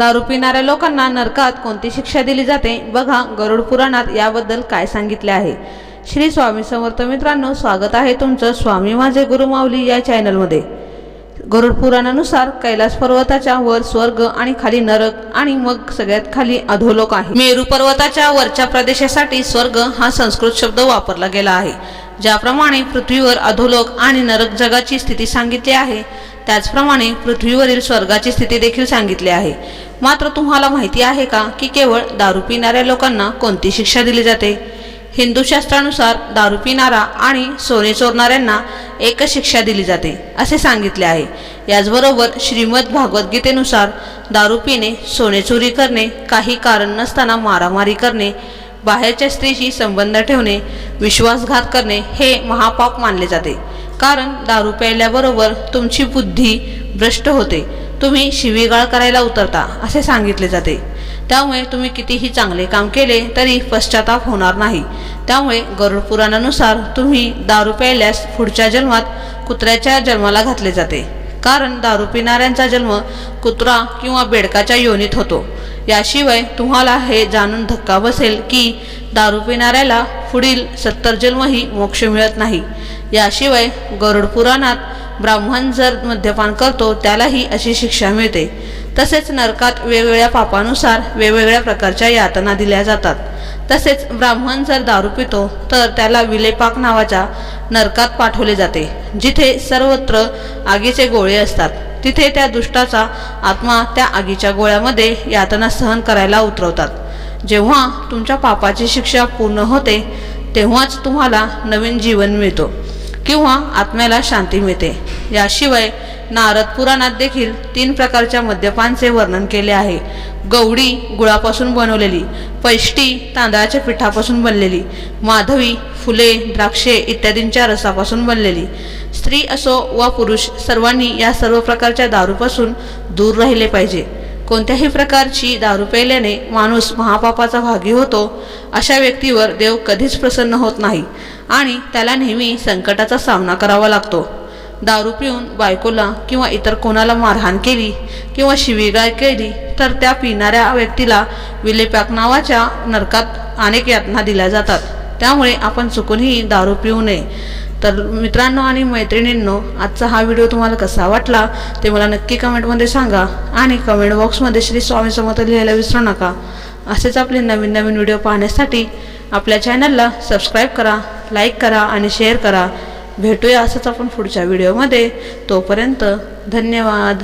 दारू पिणाऱ्या लोकांना नरकात कोणती शिक्षा दिली जाते? बघा गरुड पुराणात याबद्दल काय सांगितले आहे. श्री स्वामी समर्थ मित्रांनो स्वागत आहे तुमचं स्वामी माझे गुरु माऊली या चॅनलमध्ये. गरुड पुराणानुसार कैलास पर्वताच्या वर स्वर्ग आणि खाली नरक आणि मग सगळ्यात खाली अधोलोक आहे. मेरू पर्वताच्या वरच्या प्रदेशासाठी स्वर्ग हा संस्कृत शब्द वापरला गेला आहे. ज्याप्रमाणे पृथ्वीवर अधोलोक आणि नरक जगाची स्थिती सांगितली आहे त्याचप्रमाणे पृथ्वीवरील स्वर्गाची स्थिती देखील सांगितली आहे. मात्र तुम्हाला माहिती आहे का की केवळ दारू पिणाऱ्या लोकांना कोणती शिक्षा दिली जाते? हिंदू शास्त्रानुसार दारू पिणारा आणि सोने चोरणाऱ्यांना एकच शिक्षा दिली जाते असे सांगितले आहे. याचबरोबर श्रीमद भागवद्गीतेनुसार दारू पिणे सोने चोरी करणे काही कारण नसताना मारामारी करणे बाहेरच्या स्त्रीशी संबंध ठेवणे विश्वासघात करणे हे महापाप मानले जाते. कारण दारू प्यायल्याबरोबर तुमची बुद्धी भ्रष्ट होते. तुम्ही शिवीगाळ करायला उतरता असे सांगितले जाते. त्यामुळे तुम्ही कितीही चांगले काम केले तरी पश्चाताप होणार नाही. त्यामुळे गरुड पुराणानुसार तुम्ही दारू प्यायल्यास पुढच्या जन्मात कुत्र्याच्या जन्माला घातले जाते. कारण दारू पिणाऱ्यांचा जन्म कुत्रा किंवा बेडकाच्या योनीत होतो. याशिवाय तुम्हाला हे जाणून धक्का बसेल की दारू पिणाऱ्याला पुढील सत्तर जन्मही मोक्ष मिळत नाही. याशिवाय गरुड पुराणात ब्राह्मण जर मद्यपान करतो त्यालाही अशी शिक्षा मिळते. तसेच नरकात वेगवेगळ्या पापानुसार वेगवेगळ्या प्रकारच्या यातना दिल्या जातात. तसेच ब्राह्मण जर दारू पितो तर त्याला विलेपाक नावाच्या नरकात पाठवले जाते जिथे सर्वत्र आगीचे गोळे असतात. तिथे त्या दुष्टाचा आत्मा त्या आगीच्या गोळ्यामध्ये यातना सहन करायला उतरवतात. जेव्हा तुमच्या पापाची शिक्षा पूर्ण होते तेव्हाच तुम्हाला नवीन जीवन मिळतो किंवा आत्म्याला शांती मिळते. याशिवाय नारद पुराणात देखील तीन प्रकारच्या मद्यपानचे वर्णन केले आहे. गवडी गुळापासून बनवलेली पैष्टी तांदळाच्या पिठापासून बनलेली माधवी फुले द्राक्षे इत्यादींच्या रसापासून बनलेली. स्त्री असो वा पुरुष सर्वांनी या सर्व प्रकारच्या दारूपासून दूर राहिले पाहिजे. कोणत्याही प्रकारची दारू प्यायल्याने माणूस महापापाचा भागी होतो अशा व्यक्तीवर देव कधीच प्रसन्न होत नाही आणि त्याला नेहमी संकटाचा सामना करावा लागतो. दारू पिऊन बायकोला किंवा इतर कोणाला मारहाण केली किंवा शिवीगाळ केली तर त्या पिणाऱ्या व्यक्तीला विलेपॅक नावाच्या नरकात अनेक यातना दिल्या जातात. त्यामुळे आपण चुकूनही दारू पिऊ नये. तर मित्रांनो आणि मैत्रिणींनो आजचा हा व्हिडिओ तुम्हाला कसा वाटला ते मला नक्की कमेंटमध्ये सांगा आणि कमेंट बॉक्समध्ये श्री स्वामी समर्थ लिहायला विसरू नका. असेच आपले नवीन नवीन व्हिडिओ पाहण्यासाठी आपल्या चॅनलला सबस्क्राईब करा लाईक करा आणि शेअर करा. भेटूया असंच आपण पुढच्या व्हिडिओमध्ये. तोपर्यंत धन्यवाद.